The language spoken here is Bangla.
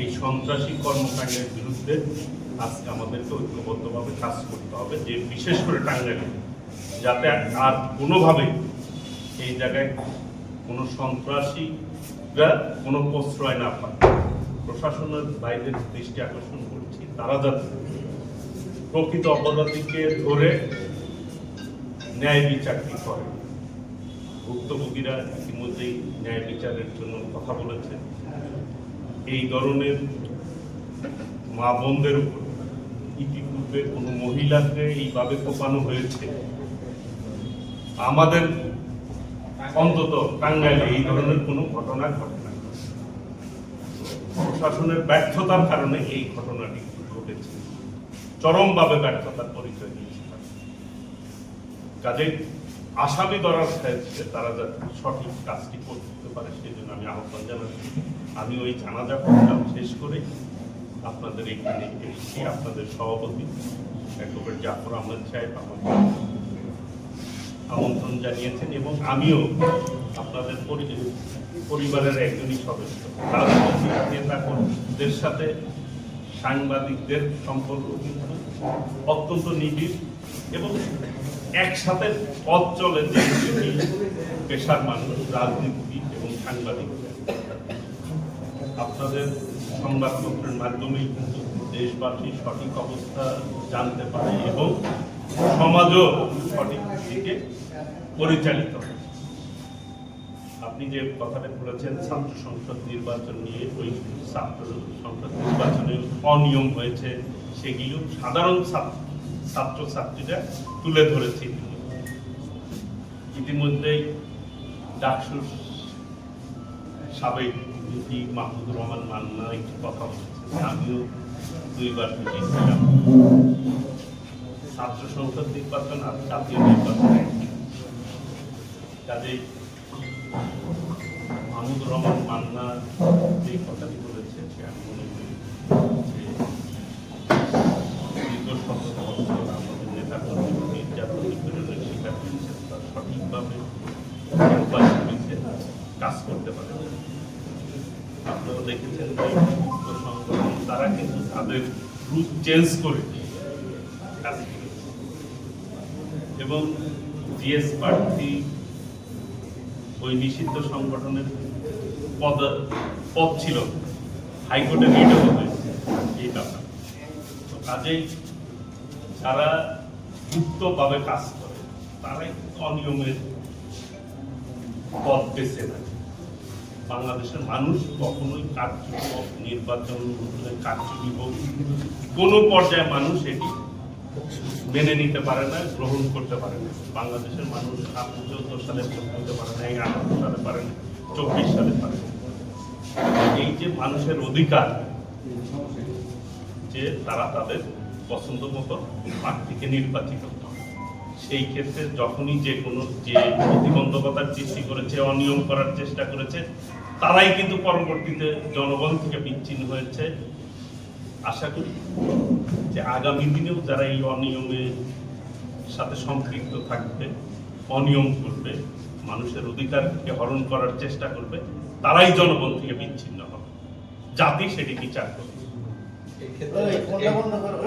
এই সন্ত্রাসী কর্মকাণ্ডের বিরুদ্ধে আজকে আমাদেরকে ঐক্যবদ্ধভাবে কাজ করতে হবে, যে বিশেষ করে টাঙ্গাইলে, যাতে আর কোনোভাবে এই জায়গায় কোনো সন্ত্রাসীরা কোনো প্রশ্রয় না পায়। প্রশাসনের বাইরের দৃষ্টি আকর্ষণ করছি, তারা যাতে প্রকৃত অপরাধীকে ধরে ন্যায় বিচারটি করে। ভুক্তভোগীরা ইতিমধ্যেই ন্যায় বিচারের জন্য কথা বলেছে। এই ধরনের মা বোনদের উপর ইতিপূর্বে কোনো মহিলাকে এইভাবে কোপানো হয়েছে। আমাদের অন্তত টাঙ্গাইলে এই ধরনের কোনো ঘটনা ঘটে না। প্রশাসনের ব্যর্থতার কারণে এই ঘটনাটি ঘটেছে। চরমভাবে ব্যর্থতার পরিচয় দিয়েছে তারা। আসামি ধরার ক্ষেত্রে তারা যাতে সঠিক কাজটি করতে পারে সেই জন্য আমি আহ্বান জানাচ্ছি। আমি ওই জানাজা প্রোগ্রাম শেষ করে আপনাদের এখানে এসেছি। আপনাদের সভাপতি, অ্যাডভোকেট জাফর আহমেদ সাহেব আমাকে আমন্ত্রণ জানিয়েছেন এবং আমিও আপনাদের পরি- পরিবারের একজনই সদস্য। নেতাকর্মীদের সাথে সাংবাদিকদের সম্পর্ক কিন্তু অত্যন্ত নিবিড় এবং একসাথে পথ চলে যে পেশার মানুষ রাজনীতিবিদ এবং সাংবাদিক। আপনাদের সংবাদপত্রের মাধ্যমেই কিন্তু দেশবাসী সঠিক অবস্থা জানতে পারে এবং সমাজও সঠিক দিকে পরিচালিত আপনি যে কথাটা বলেছেন, ছাত্র সংসদ নির্বাচন নিয়ে ওই ছাত্র সংসদ নির্বাচনে অনিয়ম হয়েছে, সেগুলো সাধারণ ছাত্র ছাত্র ছাত্রীরা তুলে ধরেছে ইতিমধ্যে। ইতিমধ্যেই ডাকসুর সাবেক ভিপি মাহমুদুর রহমান মান্না একটি কথা বলেছেন, আমিও দুইবার ছিলাম ছাত্র সংসদ নির্বাচন আর জাতীয় নির্বাচন। কাজেই মাহমুদুর রহমান মান্না যে কথাটি বলেছে সে আমি মনে করি যে দীর্ঘ সতেরো বছর আমাদের নেতা কর্মী নির্যাতন নিপীড়নের শিকার হয়েছে তারা সঠিকভাবে ক্যাম্পাস কাজ করতে পারে আপনারা দেখেছেন যে যুক্ত সংগঠন তারা কিন্তু তাদের রূপ চেঞ্জ করে এবং জিএস প্রার্থী ওই নিষিদ্ধ সংগঠনের পদ পদ ছিল হাইকোর্টে রিটও হয়েছে এই ব্যাপার। কাজেই যারা গুপ্তভাবে কাজ করে তারাই অনিয়মের পথ বেছে নেয়। বাংলাদেশের মানুষ কখনোই কার্যকর নির্বাচন কার্যকরী কোনো পর্যায়ে মানুষ এটি মেনে নিতে পারে না, গ্রহণ করতে পারে না। বাংলাদেশের মানুষ চোদ্দ সালে ভোট দিতে পারে না আঠারো সালে পারে না, চব্বিশ সালে পারে না। এই যে মানুষের অধিকার, যে তারা তাদের পছন্দ মতো প্রার্থীকে নির্বাচিত। সেই ক্ষেত্রে যখনই যে কোনো যে প্রতিবন্ধকতার সৃষ্টি করেছে, অনিয়ম করার চেষ্টা করেছে, তারাই কিন্তু পরবর্তীতে জনগণ থেকে বিচ্ছিন্ন হয়েছে। আশা করি যে আগামী দিনেও যারা এই অনিয়মের সাথে সম্পৃক্ত থাকবে, অনিয়ম করবে, মানুষের অধিকারকে হরণ করার চেষ্টা করবে, তারাই জনগণ থেকে বিচ্ছিন্ন হবে। জাতি সেটি বিচার করবে।